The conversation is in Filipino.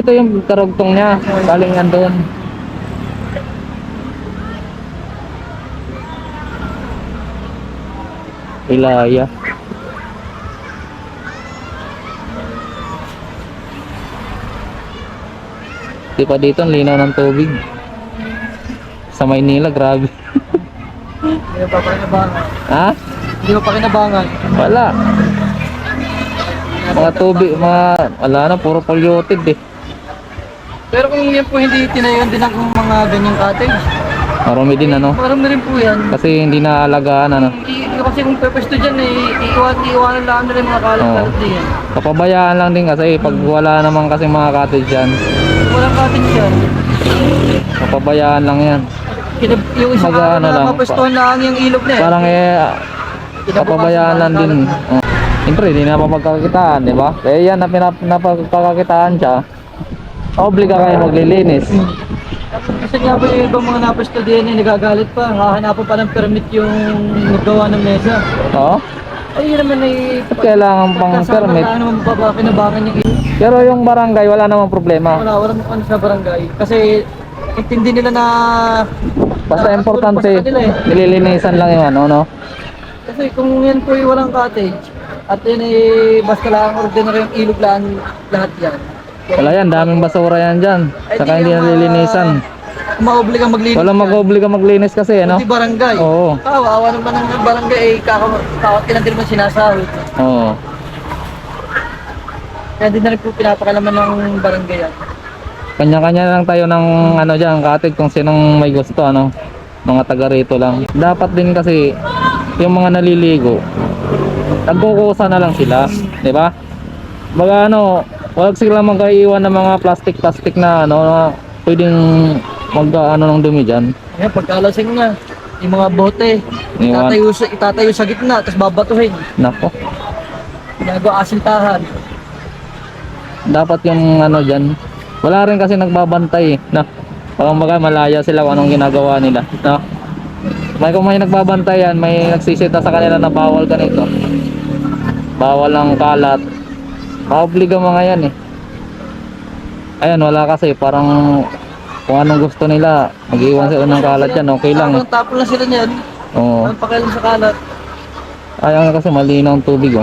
Ito yung karugtong niya. Galing yan doon. Ilaya. Di pa dito ang linaw ng tubig. Sa Maynila, grabe. Hindi pa pakinabangan. Ha? Hindi pa pakinabangan. Wala. Mga tubig, mga, wala na, puro polluted eh. Pero kung yan po hindi tinayon din ang mga ganyang cottage, Marami din ano. marami rin po yan. Kasi hindi naalagaan ano. I- kasi kung pwesto dyan eh, iiwan, iiwanan lang nila yung mga kalat-kalat Oo. diyan. Kapabayaan lang din kasi pag wala naman kasi mga cottage dyan. Walang cottage yan. Kapabayaan lang yan. Kinab yung isang Mag- araw ano na lang, mapwestuhan lang yung ilog na eh. Parang eh, kapabayaan lang din. Oh. Siyempre, hindi na mapagkakitaan, di ba? Kaya yan, na pinap- napagkakakitaan siya. Obliga kayo maglilinis. Kasi nga ba yung ibang mga napwesto diyan eh, nagagalit pa. Hahanapan pa ng permit yung naggawa ng mesa. Oo? Ay, yun naman ay... Ba't kailangan pang permit? Kasama naman pa ba pinabangan yung ilog. Pero yung barangay, wala namang problema. Wala, wala mo ano sa barangay. Kasi intindi nila na... Basta na- importante, eh. nililinisan lang yung ano, no? Kasi kung yan po yung walang cottage, at yun ay basta lang ordinary yung ilog lang lahat yan. Wala yan, daming basura yan dyan. Saka hindi nalilinisan. Maobliga maglinis. Wala mag-obliga maglinis kasi, ano? Hindi barangay. Oo. Kawawa naman ng barangay eh, kaka- kawat ilan din naman sinasahod. Oo. Kaya din na rin po pinapakalaman ng barangay yan. Kanya-kanya lang tayo ng ano dyan, cottage kung sinong may gusto, ano? Mga taga rito lang. Dapat din kasi, yung mga naliligo, nagkukusa na lang sila, di ba? Baga ano, wag sila magkaiwan ng mga plastic-plastic na ano, na pwedeng mag ano ng dumi dyan. Ngayon, pagkalasing na, yung mga bote, Iwan. itatayo sa, itatayo sa gitna, tapos babatuhin. Nako, Ginagawa asintahan. dapat yung ano dyan, wala rin kasi nagbabantay, eh, na Parang baga malaya sila kung anong ginagawa nila, no? May kung may nagbabantay yan, may nagsisita sa kanila na bawal ganito. Bawal ang kalat. Maobliga mga yan eh. Ayan, wala kasi parang kung anong gusto nila, mag-iwan sila ng kalat yan, okay lang. Tapon, tapon lang sila niyan. Oo. Ang pakialam sa kalat. Ayaw nga kasi malinaw ang tubig oh.